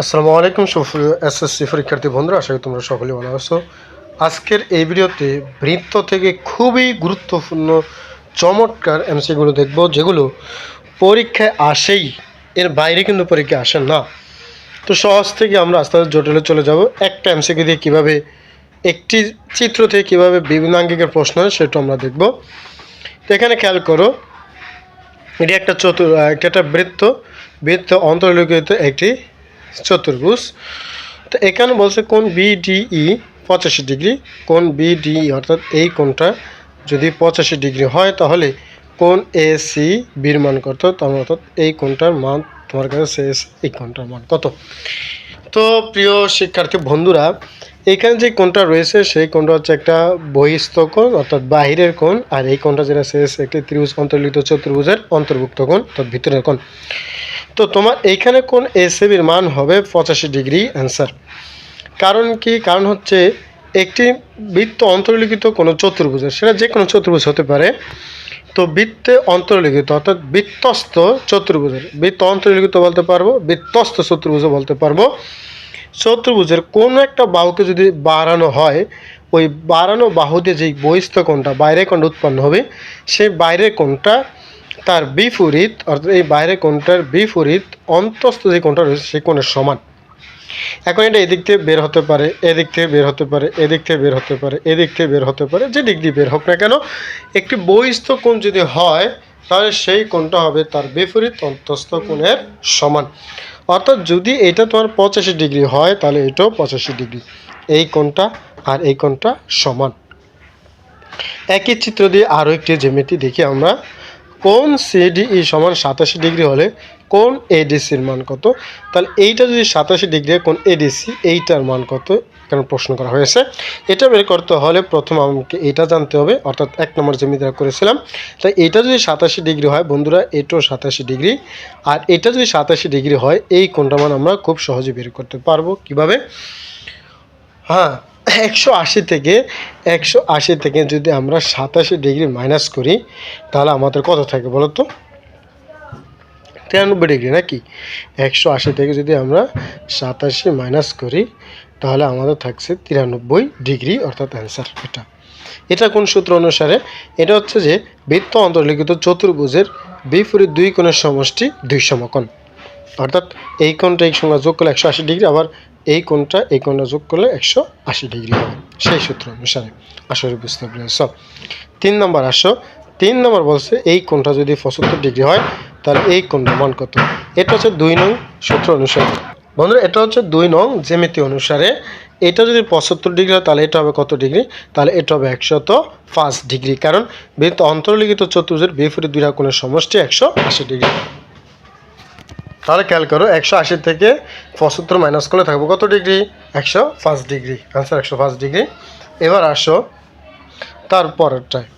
আসসালামু আলাইকুম এসএসসি পরীক্ষার্থী বন্ধুরা, আশা করি তোমরা সকলে ভালো আছো। আজকের এই ভিডিওতে বৃত্ত থেকে খুবই গুরুত্বপূর্ণ, চমৎকার এমসিগুলো দেখব, যেগুলো পরীক্ষায় আসেই, এর বাইরে কিন্তু পরীক্ষায় আসে না। তো সহজ থেকে আমরা আস্তে আস্তে জটিলে চলে যাব, একটা এমসিকে দিয়ে কীভাবে, একটি চিত্র থেকে কীভাবে বিভিন্ন আঙ্গিকের প্রশ্ন হয় সেটা আমরা দেখব। তো এখানে খেয়াল করো, এটি একটা চতুর একটা বৃত্ত বৃত্ত অন্তর্লিখিত একটি চতুর্ভুজ। তো এখানে বলছে কোন বিডিই পঁচাশি ডিগ্রি কোন বিডিই অর্থাৎ এই কোনটা যদি পঁচাশি ডিগ্রি হয় তাহলে কোন এ সি বির মান কত? তার অর্থাৎ এই কোনটার মান তোমার কাছে শেষ এই কোনটার মান কত? তো প্রিয় শিক্ষার্থী বন্ধুরা, এখানে যে কোনটা রয়েছে সেই কোনটা হচ্ছে একটা বহিস্থ কোণ অর্থাৎ বাহিরের কোণ, আর এই কোণটা যেটা শেষ একটি ত্রিভুজ অন্তর্লিখিত চতুর্ভুজের অন্তর্ভুক্ত কোণ অর্থাৎ ভিতরের কোণ। তো তোমার এইখানে কোন এসএবির মান হবে পঁচাশি ডিগ্রি অ্যান্সার। কারণ কি? কারণ হচ্ছে একটি বৃত্ত অন্তর্লিখিত কোনো চতুর্ভুজের সেটা যে কোনো চতুর্ভুজ হতে পারে। তো বৃত্তে অন্তর্লিখিত, অর্থাৎ বৃত্তস্ত চতুর্ভুজের, বৃত্ত অন্তর্লিখিত বলতে পারব বৃত্তস্ত চতুর্ভুজও বলতে পারব। চতুর্ভুজের কোনো একটা বাহুকে যদি বাড়ানো হয়, ওই বাড়ানো বাহু দিয়ে যেই বহিস্থ কোণটা, বাইরের কোণটা উৎপন্ন হবে, সেই বাইরের কোণটা তার বিপরীত, অর্থাৎ এই বাইরের কোণটার বিপরীত, অন্তস্থ যে কোণটা রয়েছে সেই কোণের সমান। এখন এটা এদিক থেকে বের হতে পারে, এদিক থেকে বের হতে পারে, এদিক থেকে বের হতে পারে, এদিক থেকে বের হতে পারে, যে দিক দিয়ে বের হোক না কেন। একটি বহিস্থ কোণ যদি হয়, তাহলে সেই কোণটা হবে তার বিপরীত, অন্তস্থ কোণের সমান। অর্থাৎ যদি এটা তোমার পঁচাশি ডিগ্রি হয়, তাহলে এটাও পঁচাশি ডিগ্রি। এই কোণটা আর এই কোণটা সমান। একই চিত্র দিয়ে আরও একটি জ্যামিতি দেখি আমরা। কোন সিডিই সমান সাতাশি ডিগ্রি হলে কোন এডিসির মান কত? তাহলে এইটা যদি সাতাশি ডিগ্রি কোন এডিসি এইটার মান কত? কেন প্রশ্ন করা হয়েছে। এটা বের করতে হলে প্রথম আমাকে এটা জানতে হবে, অর্থাৎ এক নম্বর জমিদার করেছিলাম। তাই এটা যদি সাতাশি ডিগ্রি হয়, বন্ধুরা, এটাও সাতাশি ডিগ্রি। আর এটা যদি সাতাশি ডিগ্রি হয়, এই কোনটা মান আমরা খুব সহজে বের করতে পারব। কীভাবে? হ্যাঁ একশো আশি থেকে, একশো আশি থেকে যদি আমরা সাতাশি ডিগ্রি মাইনাস করি, তাহলে আমাদের কত থাকে বলো তো? তিরানব্বই ডিগ্রি নাকি? একশো আশি থেকে যদি আমরা সাতাশি মাইনাস করি, তাহলে আমাদের থাকছে তিরানব্বই ডিগ্রি, অর্থাৎ অ্যান্সার এটা। এটা কোন সূত্র অনুসারে? এটা হচ্ছে যে বৃত্ত অন্তর্লিখিত চতুর্ভুজের বিপরীত দুই কোণের সমষ্টি দুই সমকোণ। অর্থাৎ এই কোণটা এই সঙ্গে যোগ করলে একশো আশি ডিগ্রি, আবার এই কোণটা এই কোণটা যোগ করলে একশো আশি ডিগ্রি হবে। সেই সূত্র অনুসারে আসলে বুঝতে পেরেছ। তিন নম্বর আসো। তিন নম্বর বলছে এই কোণটা যদি পঁচাত্তর ডিগ্রি হয়, তাহলে এই কোণটার মান কত? এটা হচ্ছে দুই নং সূত্র অনুসারে। বন্ধুরা, এটা হচ্ছে দুই নং জ্যামিতি অনুসারে। এটা যদি পঁচাত্তর ডিগ্রি হয়, তাহলে এটা হবে কত ডিগ্রি? তাহলে এটা হবে একশত পাঁচ ডিগ্রি। কারণ বৃত্ত অন্তর্লিখিত চতুর্ভুজের বিপরীত দুই কোণের সমষ্টি একশো আশি ডিগ্রি। তাহলে খেয়াল করো একশো আশি থেকে পঁচাত্তর মাইনাস করলে থাকব কত ডিগ্রি একশো পাঁচ ডিগ্রি আনসার একশো পাঁচ ডিগ্রি এবার আসো তারপরেরটায়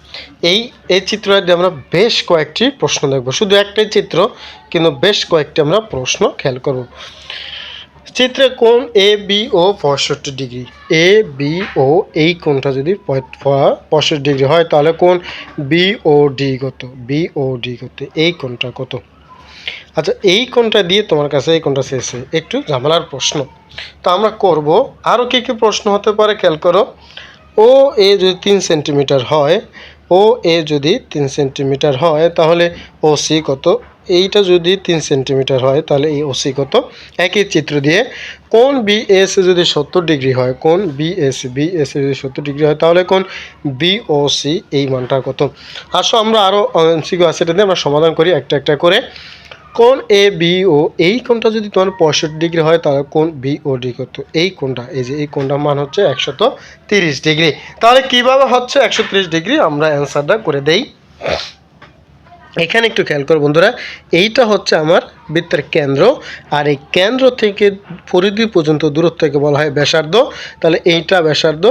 এই এই চিত্রটি আমরা বেশ কয়েকটি প্রশ্ন দেখব। শুধু একটাই চিত্র, কিন্তু বেশ কয়েকটি আমরা প্রশ্ন খেয়াল করব। চিত্রে কোন এ বি ও পঁয়ষট্টি ডিগ্রি এ বি ও এই কোণটা যদি পঁয়ষট্টি ডিগ্রি হয়, তাহলে কোন বি ও ডি কত? বি ও ডি কত? এই কোণটা কত? আচ্ছা এই কোনটা দিয়ে তোমার কাছে এই কোণটা শেষে একটু ঝামেলার প্রশ্ন। তো আমরা করব, আরও কী কী প্রশ্ন হতে পারে খেয়াল করো। ও এ যদি তিন সেন্টিমিটার হয়, ও এ যদি তিন সেন্টিমিটার হয়, তাহলে ও সি কত? এইটা যদি তিন সেন্টিমিটার হয়, তাহলে এই ও সি কত? একই চিত্র দিয়ে কোন বি এস যদি সত্তর ডিগ্রি হয় কোন বি এস বি এস যদি সত্তর ডিগ্রি হয়, তাহলে কোন বি ও সি এই মানটা কত? আসো আমরা আরও এমসিকিউ আছে, এটা দিয়ে আমরা সমাধান করি, একটা একটা করে। কোন এ বি ও এই কোনটা যদি তোমার পঁয়ষট্টি ডিগ্রি হয়, তাহলে কোন বি ও ডি কত এই কোনটা এই যে এই কোণটার মান হচ্ছে একশত তিরিশ ডিগ্রি। তাহলে কীভাবে হচ্ছে একশো তিরিশ ডিগ্রি? আমরা অ্যান্সারটা করে দেই। এখানে একটু খেয়াল করো বন্ধুরা, এইটা হচ্ছে আমার বৃত্তের কেন্দ্র। আর এই কেন্দ্র থেকে পরিধি পর্যন্ত দূরত্বকে বলা হয় ব্যাসার্ধ। তাহলে এইটা ব্যাসার্ধ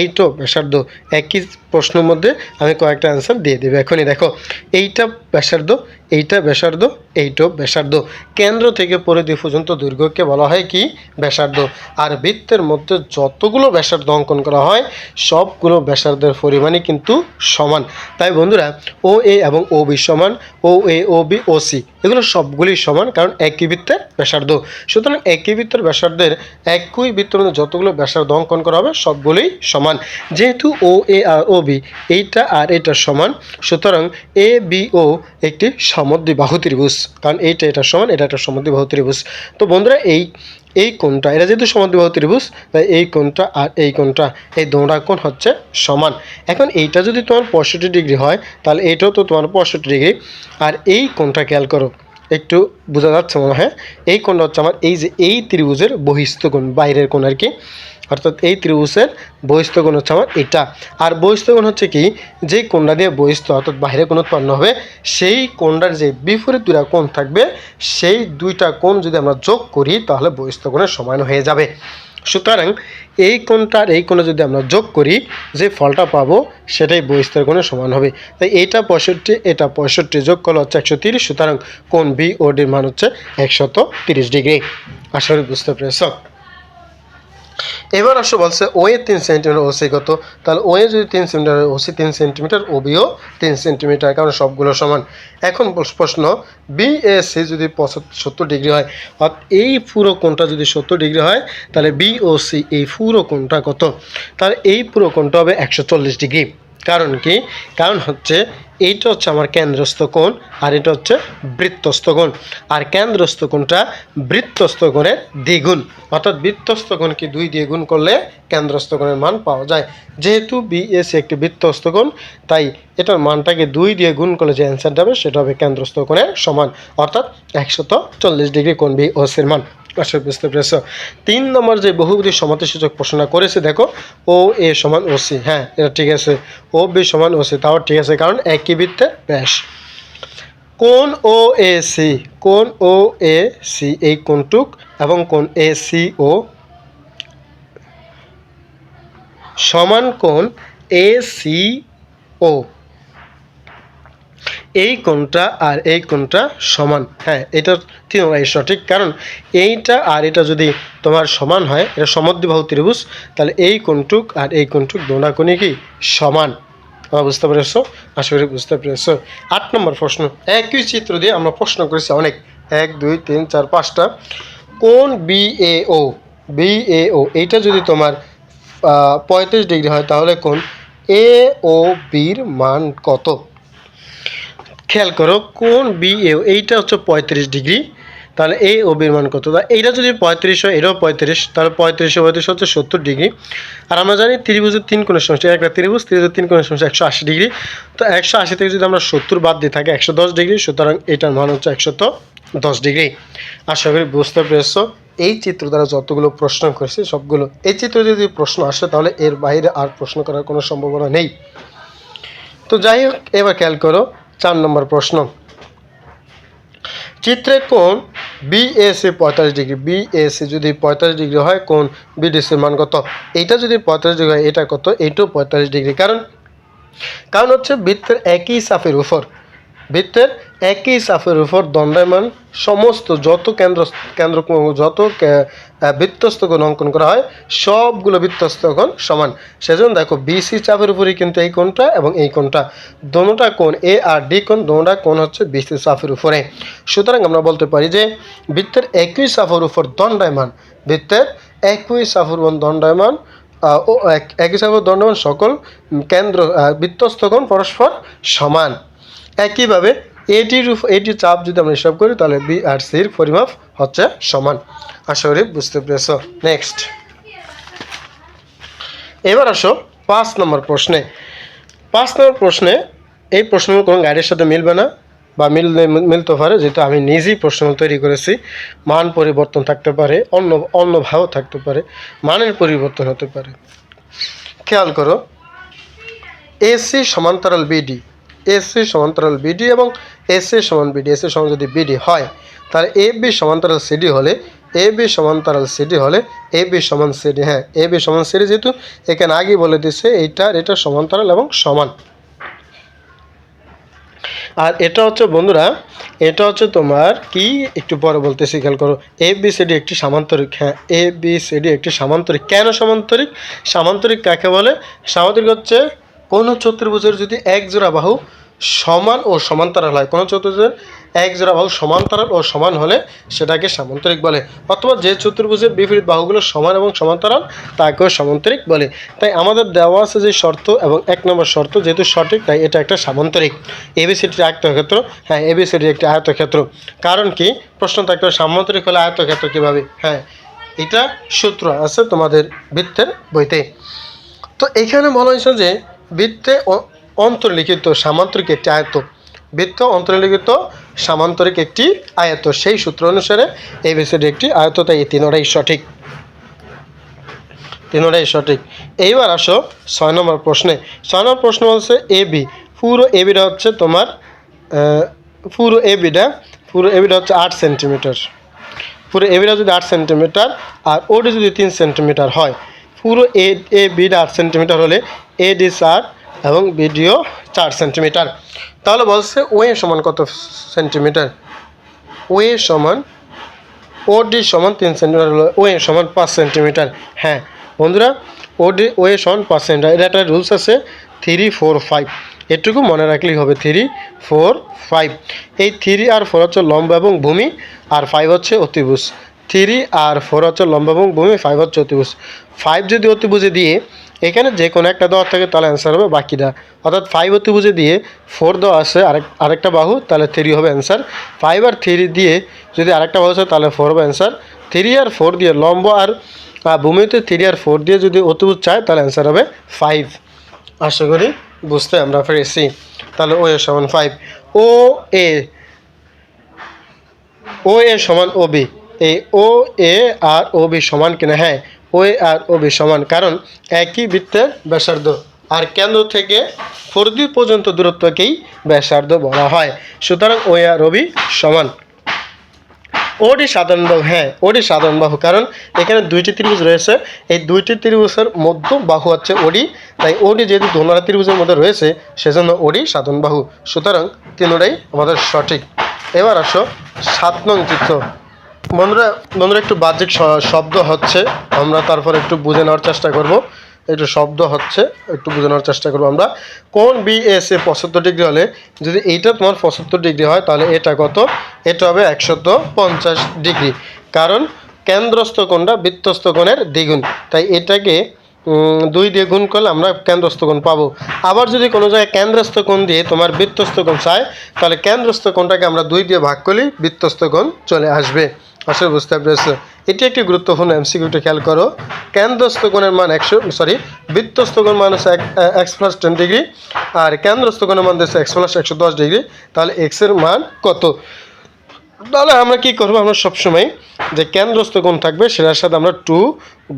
এইটাও ব্যাসার্ধ। একই প্রশ্নের মধ্যে আমি কয়েকটা অ্যান্সার দিয়ে দেবো। এখনই দেখো, এইটা ব্যাসার্ধ এইটা ব্যাসার্ধ এইটাও ব্যাসার্ধ। কেন্দ্র থেকে পরিধি পর্যন্ত দৈর্ঘ্যকে বলা হয় কি? ব্যাসার্ধ। আর বৃত্তের মধ্যে যতগুলো ব্যাসার্ধ অঙ্কন করা হয়, সবগুলো ব্যাসার্ধের পরিমাণই কিন্তু সমান। তাই বন্ধুরা, ও এ এবং ও বি সমান, ও এ, ও বি, ও সি, এগুলো সবগুলি সমান। কারণ একই বৃত্তের ব্যাসার্ধ। সুতরাং একই বৃত্তের ব্যাসার্ধের একই বৃত্তের মধ্যে যতগুলো ব্যাসার্ধ অঙ্কন করা হবে, সবগুলোই সমান। যেহেতু ও এ আর ও বি এইটা আর এটা সমান, সুতরাং এ বি ও একটি সমদ্বিবাহু ত্রিভুজ। কারণ এইটা, এটা সমান, এটা একটা সমদ্বিবাহু ত্রিভুজ। তো বন্ধুরা, এই এই কোণটা, এটা যেহেতু সমদ্বিবাহু ত্রিভুজ, তাই এই কোণটা আর এই কোণটা, এই দোঁড়া কোণ হচ্ছে সমান। এখন এইটা যদি তোমার পঁয়ষট্টি ডিগ্রি হয়, তাহলে এইটাও তো তোমার পঁয়ষট্টি ডিগ্রি। আর এই কোণটা খেয়াল করো। একটু বোঝা যাচ্ছে মনে হয়। এই কোণটা হচ্ছে আমার এই যে এই ত্রিভুজের বহিস্থ কোণ, বাইরের কোণ আর কি। অর্থাৎ এই ত্রিভুজের বহিস্থ কোণ হচ্ছে আমার এটা। আর বহিস্থ কোণ হচ্ছে কি? যে কোণটা দিয়ে বহিস্থ অর্থাৎ বাইরে কোণ উৎপন্ন হবে, সেই কোণটার যে বিপরীত দুটা কোণ থাকবে, সেই দুইটা কোণ যদি আমরা যোগ করি, তাহলে বহিস্থ কোণের সমান হয়ে যাবে। সুতরাং এই কোণটা আর এই কোণে যদি আমরা যোগ করি, যে ফলটা পাবো, সেটাই বহিস্তর কোণের সমান হবে। তাই এটা পঁয়ষট্টি এটা পঁয়ষট্টি যোগ করলে হচ্ছে একশো তিরিশ, সুতরাং কোন বি ও ডির মান হচ্ছে একশত তিরিশ ডিগ্রি। আশা করি বুঝতে পেরেছ? এবার আসো বলছে ও এ তিন সেন্টিমিটার ওসি কত? তাহলে ও এ যদি তিন সেন্টিমিটার ওসি তিন সেন্টিমিটার ও বিও তিন সেন্টিমিটার কারণ সবগুলো সমান। এখন প্রশ্ন বি এ সি যদি সত্তর ডিগ্রি হয়, অর্থাৎ এই পুরো কোণটা যদি সত্তর ডিগ্রি হয়, তাহলে বি ও সি এই পুরো কোণটা কত? তাহলে এই পুরো কোণটা হবে একশো চল্লিশ ডিগ্রি কারণ কি? কারণ হচ্ছে এইটা হচ্ছে আমার কেন্দ্রস্থ কোণ আর এটা হচ্ছে বৃত্তস্থ কোণ। আর কেন্দ্রস্থ কোণটা বৃত্তস্থ কোণের দ্বিগুণ। অর্থাৎ বৃত্তস্থ কোণকে দুই দিয়ে গুণ করলে কেন্দ্রস্থ কোণের মান পাওয়া যায়। যেহেতু বিএসি একটি বৃত্তস্থ কোণ, তাই এটার মানটাকে দুই দিয়ে গুণ করলে যে অ্যান্সারটা হবে, সেটা হবে কেন্দ্রস্থ কোণের সমান। অর্থাৎ একশত চল্লিশ ডিগ্রি কোণ বি ও মান। আশা বুঝতে পেরেছ? তিন নম্বর যে বহুবিধি সমাধিসূচক প্রশ্ন করেছে, দেখো, ও, এ সমান ও সি হ্যাঁ এটা ঠিক আছে। ও, বি সমান ও সি তাও ঠিক আছে, কারণ একই বৃত্তে ব্যাস। কোন ও, এ, সি? কোন ও, এ, সি, এই কোনটুক এবং কোন এ, সি, ও? সমান কোন এ, সি, ও? এই কোণটা আর এই কোণটা সমান। হ্যাঁ এটা তিনটাই সঠিক। কারণ এইটা আর এটা যদি তোমার সমান হয়, এটা সমদ্বিবাহু ত্রিভুজ, তাহলে এই কোণটুক আর এই কোণটুক দোনা কি? সমান। তোমরা বুঝতে পেরেছ? আশা করি বুঝতে পেরেছ। আট নম্বর প্রশ্ন। একই চিত্র দিয়ে আমরা প্রশ্ন করেছি অনেক। এক, দুই, তিন, চার, পাঁচটা। কোন B A O B A ও এইটা যদি তোমার পঁয়ত্রিশ ডিগ্রি হয়, তাহলে কোন এ ও বির মান কত? খেয়াল করো কোন বি এ এইটা হচ্ছে পঁয়ত্রিশ ডিগ্রি, তাহলে এ ও বির মান কত? এইটা যদি পঁয়ত্রিশ হয়, এটাও পঁয়ত্রিশ, তাহলে পঁয়ত্রিশে পঁয়ত্রিশ হচ্ছে সত্তর ডিগ্রি। আর আমরা জানি ত্রিভুজের তিন কোণের সমস্যা একটা ত্রিভুজ ত্রিভুজের তিন কোণের সমস্যা একশো আশি ডিগ্রি। তো একশো আশি থেকে যদি আমরা সত্তর বাদ দিয়ে থাকি, একশো দশ ডিগ্রি, সুতরাং এটার মান হচ্ছে একশত দশ ডিগ্রি। আশা করি বুঝতে পেরেছ। এই চিত্র দ্বারা যতগুলো প্রশ্ন করেছে, সবগুলো, এই চিত্র যদি প্রশ্ন আসে, তাহলে এর বাইরে আর প্রশ্ন করার কোনো সম্ভাবনা নেই। তো যাই হোক, এবার খেয়াল করো চার নম্বর প্রশ্ন। চিত্রে কোন বিএসি পঁয়তাল্লিশ ডিগ্রি। বিএসি যদি পঁয়তাল্লিশ ডিগ্রি হয় কোন বিডিসির মান কত? এইটা যদি পঁয়তাল্লিশ ডিগ্রি হয়, এটা কত? এইটাও পঁয়তাল্লিশ ডিগ্রি। কারণ কারণ হচ্ছে বৃত্তের একই সাফের উপর বৃত্তের একই সাফের উপর দণ্ডায়মান সমস্ত যত কেন্দ্র কেন্দ্র যত বৃত্তস্থ অঙ্কন করা হয়, সবগুলো বৃত্তস্থ সমান। সেজন্য দেখো বিসি চাপের উপরেই কিন্তু এই কোণটা এবং এই কোণটা। দোনোটা কোণ এ আর ডি কোণ, দোনোটা কোণ হচ্ছে বিসি চাপের উপরে। সুতরাং আমরা বলতে পারি যে, বৃত্তের একই চাপের উপর দণ্ডায়মান, বৃত্তের একই চাপের উপর দণ্ডায়মান একই চাপের দণ্ডায়মান সকল কেন্দ্র বৃত্তস্থ পরস্পর সমান। একইভাবে এটির এটির চাপ যদি আমরা হিসাব করি, তাহলে বি আর সির পরিমাপ হচ্ছে সমান। আশা করি বুঝতে পেরেছ। নেক্সট এবার আসো পাঁচ নম্বর প্রশ্নে। পাঁচ নম্বর প্রশ্নে এই প্রশ্নগুলো কোনো গাইডের সাথে মিলবে না বা মিললে মিলতে পারে, যেহেতু আমি নিজেই প্রশ্নগুলো তৈরি করেছি। মান পরিবর্তন থাকতে পারে, অন্য অন্যভাবেও থাকতে পারে, মানের পরিবর্তন হতে পারে। খেয়াল করো। এসি সমান্তরাল বিডি এসি সমান্তরাল বিডি এবং এসি সমান বিডি এসি সমান যদি বিডি হয়, তাহলে এ বি সমান্তরাল সিডি হলে এ বি সমান্তরাল সিডি হলে এ বি সমান সিডি হ্যাঁ এ বি সমান সিডি যেহেতু এখানে আগেই বলে দিচ্ছে এইটার, এটা সমান্তরাল এবং সমান। আর এটা হচ্ছে বন্ধুরা, এটা হচ্ছে তোমার কি? একটু পরে বলতেছি, খেয়াল করো। এ বি সি ডি একটি সামান্তরিক হ্যাঁ এ বি সি ডি একটি সামান্তরিক। কেন সামান্তরিক? সামান্তরিক কাকে বলে? সামান্তরিক হচ্ছে কোনো চতুর্ভুজের যদি এক জোড়া বাহু সমান ও সমান্তরাল হয়, কোনো চতুর্ভুজের এক জোড়া বাহু সমান্তরাল ও সমান হলে সেটাকে সামান্তরিক বলে। অথবা যে চতুর্ভুজের বিপরীত বাহুগুলো সমান এবং সমান্তরাল, তাকেও সামান্তরিক বলে। তাই আমাদের দেওয়া আছে যে শর্ত এবং এক নম্বর শর্ত, যেহেতু সঠিক, তাই এটা একটা সামান্তরিক। এবিসিটির আয়তক্ষেত্র। হ্যাঁ এবিসিটির একটি আয়তক্ষেত্র। কারণ কি? প্রশ্ন থাকতে সামান্তরিক হলে আয়তক্ষেত্র কীভাবে? হ্যাঁ এটা সূত্র আছে তোমাদের বৃত্তের বইতে। তো এখানে বলা হয়েছে যে বৃত্তে অন্তর্লিখিত সামান্তরিক একটি আয়ত। বৃত্ত অন্তর্লিখিত সামান্তরিক একটি আয়ত। সেই সূত্র অনুসারে এই বিষয়টি একটি আয়ত। তাই এই তিনোটাই সঠিক। তিনোটাই সঠিক। এইবার আসো ছয় নম্বর প্রশ্নে। ছয় নম্বর প্রশ্ন হচ্ছে এ বি পুরো এ বিটা হচ্ছে তোমার পুরো এ বিটা পুরো এ বিটা হচ্ছে আট সেন্টিমিটার। পুরো এ বিটা যদি আট সেন্টিমিটার আর ওডি যদি তিন সেন্টিমিটার হয়, পুরো এ এ বিটা আট সেন্টিমিটার হলে এ ডি চার এবং বিডিও চার সেন্টিমিটার তাহলে বলছে ওয়ে সমান কত সেন্টিমিটার ওয়ে সমান ওডি সমান তিন সেন্টিমিটার ওয়ে সমান পাঁচ সেন্টিমিটার হ্যাঁ বন্ধুরা ওডি ওয়ে সমান পাঁচ সেন্টিমিটার এটা একটা রুলস আছে থ্রি ফোর ফাইভ এটুকু মনে রাখলেই হবে থ্রি ফোর ফাইভ এই থ্রি আর ফোর হচ্ছে লম্ব এবং ভূমি, আর ফাইভ হচ্ছে অতিভুজ। থ্রি আর ফোর হচ্ছে লম্বা এবং ভূমি ফাইভ হচ্ছে অতিভুজ। ফাইভ যদি অতিভুজে দিয়ে, এখানে যে কোনো একটা দেওয়া থাকে তাহলে অ্যান্সার হবে বাকিটা। অর্থাৎ ফাইভ অতিভুজে দিয়ে ফোর দেওয়া আছে, আরেক, আরেকটা বাহু, তাহলে থ্রি হবে অ্যান্সার ফাইভ আর থ্রি দিয়ে যদি আরেকটা বাহু আছে, তাহলে ফোর হবে অ্যান্সার থ্রি আর ফোর দিয়ে লম্ব আর ভূমিতে থ্রি আর ফোর দিয়ে যদি অতিভুজ চায়, তাহলে অ্যান্সার হবে ফাইভ আশা করি বুঝতে আমরা পেরেছি। তাহলে ও এ সমান ফাইভ ও এ ও এ সমান ও বি এই ও, এ আর ও বি সমান কিনা? হ্যাঁ ও, এ আর ও বি সমান। কারণ একই বৃত্তের ব্যাসার্ধ। আর কেন্দ্র থেকে ফোরদি পর্যন্ত দূরত্বকেই ব্যাসার্ধ বলা হয়। সুতরাং ও আর ও বি সমান। ওডি সাধারণ বাহু হ্যাঁ ওডি সাধারণ বাহু। কারণ এখানে দুইটি ত্রিভুজ রয়েছে। এই দুইটি ত্রিভুজের মধ্য বাহু হচ্ছে ওডি তাই ওডি যেহেতু ধনুরা ত্রিভুজের মধ্যে রয়েছে, সেজন্য ওডি সাধারণ বাহু। সুতরাং তিনটাই আমাদের সঠিক। এবার আসো সাত নং চিত্র। বন্ধুরা বন্ধুরা, একটু বাহ্যিক শব্দ হচ্ছে। আমরা তারপর একটু বুঝে নেওয়ার চেষ্টা করব। একটু শব্দ হচ্ছে, একটু বুঝে নেওয়ার চেষ্টা করব আমরা। কোন বিএসএ এ পঁচাত্তর ডিগ্রি হলে, যদি এইটা তোমার পঁচাত্তর ডিগ্রি হয়, তাহলে এটা কত? এটা হবে একশত পঞ্চাশ ডিগ্রি। কারণ কেন্দ্রস্থ কোণটা বৃত্তস্থ কোণের দ্বিগুণ। তাই এটাকে দুই দিয়ে গুণ করলে আমরা কেন্দ্রস্থ কোণ পাবো। আবার যদি কোনো জায়গায় কেন্দ্রস্থ কোণ দিয়ে তোমার বৃত্তস্থ কোণ চায়, তাহলে কেন্দ্রস্থ কোণটাকে আমরা দুই দিয়ে ভাগ করলেই বৃত্তস্থ কোণ চলে আসবে। আসলে বুঝতে পেরেছ? এটি একটি গুরুত্বপূর্ণ এমসিকিউটা খেয়াল করো। কেন্দ্রস্থ কোণের মান একশো সরি বৃত্তস্থ কোণ মান হচ্ছে এক্স প্লাস টেন ডিগ্রি আর কেন্দ্রস্থ কোণের মান হচ্ছে এক্স প্লাস একশো দশ ডিগ্রি তাহলে এক্সের মান কত? তাহলে আমরা কি করব? আমরা সবসময় যে কেন্দ্রস্থ কোণ থাকবে সেটার সাথে আমরা টু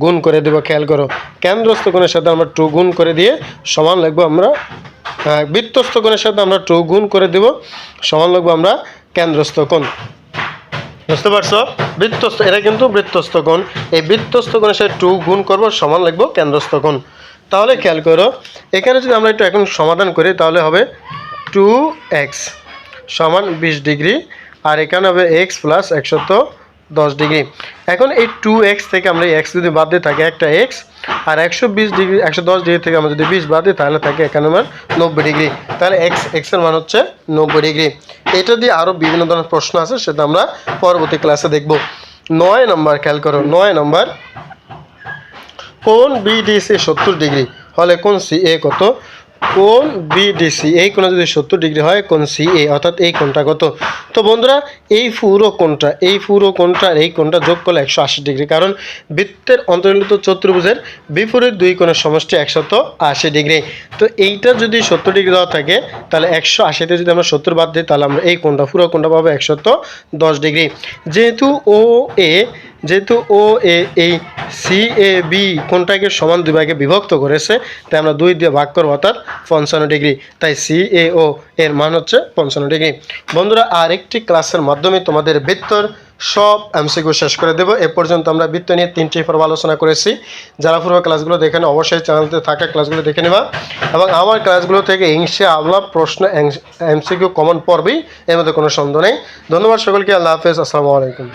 গুণ করে দেবো খেয়াল করো। কেন্দ্রস্থ কোণের সাথে আমরা টু গুণ করে দিয়ে সমান লিখব আমরা আহ, বৃত্তস্থ কোণের সাথে আমরা টু গুণ করে দেব সমান লিখব আমরা কেন্দ্রস্থ কোণ। বুঝতে পারছ? বৃত্তস্থ এটা কিন্তু বৃত্তস্থ কোণ। এই বৃত্তস্থ কোণের সাথে টু গুণ করব সমান লিখব কেন্দ্রস্থ কোণ। তাহলে খেয়াল করো এখানে যদি আমরা একটু এখন সমাধান করি তাহলে হবে টু এক্স সমান বিশ ডিগ্রি আর এখানে হবে এক্স প্লাস একশত দশ ডিগ্রি। এখন এই টু এক্স থেকে আমরা এক্স যদি বাদ দিয়ে থাকে একটা এক্স আর একশো বিশ ডিগ্রি, একশো দশ ডিগ্রি থেকে আমরা যদি বিশ বাদ দিই, তাহলে থাকে এখানে আমার নব্বই ডিগ্রি। তাহলে এক্স এক্সের মান হচ্ছে নব্বই ডিগ্রি। এটা দিয়ে আরও বিভিন্ন ধরনের প্রশ্ন আছে, সেটা আমরা পরবর্তী ক্লাসে দেখব। নয় নম্বর, খেয়াল করো, নয় নম্বর। কোন বিডিসি সত্তর ডিগ্রি? হলে কোন সি এ কত? কোন বিডিসি? এই কোণে যদি সত্তর ডিগ্রি হয় কোন সি এ, অর্থাৎ এই কোণটা কত? তো বন্ধুরা, এই পুরো কোণটা, এই পুরো কোণটা এই কোণটা যোগ করলে একশো আশি ডিগ্রি, কারণ বৃত্তের অন্তর্লিত চতুর্ভুজের বিপরীত দুই কোণের সমষ্টি একশত আশি ডিগ্রি। তো এইটা যদি সত্তর ডিগ্রি দেওয়া থাকে, তাহলে একশো আশিতে যদি আমরা সত্তর বাদ দিই, তাহলে আমরা এই কোণটা, পুরো কোণটা পাবো একশত দশ ডিগ্রি। যেহেতু ও, এ যেহেতু ও এ এই সি এ বি কোনটাকে সমান দুই ভাগে বিভক্ত করেছে তাই আমরা দুই দিয়ে ভাগ করব অর্থাৎ পঞ্চান্ন ডিগ্রি। তাই সি এ ও এর মান হচ্ছে পঞ্চান্ন ডিগ্রি। বন্ধুরা আর একটি ক্লাসের মাধ্যমে তোমাদের বৃত্তর সব এমসিকিউ শেষ করে দেবো। এ পর্যন্ত আমরা বৃত্ত নিয়ে তিনটি পর্ব আলোচনা করেছি। যারা পূর্ব ক্লাসগুলো দেখে নেয়, অবশ্যই চ্যানেলতে থাকা ক্লাসগুলো দেখে নেবা। এবং আমার ক্লাসগুলো থেকে ইংশে আল্লাহ প্রশ্ন এমসিকিউ কমন পড়বেই এর মধ্যে কোনো সন্দেহ নেই। ধন্যবাদ সকলকে আল্লাহ হাফেজ আসসালামু আলাইকুম।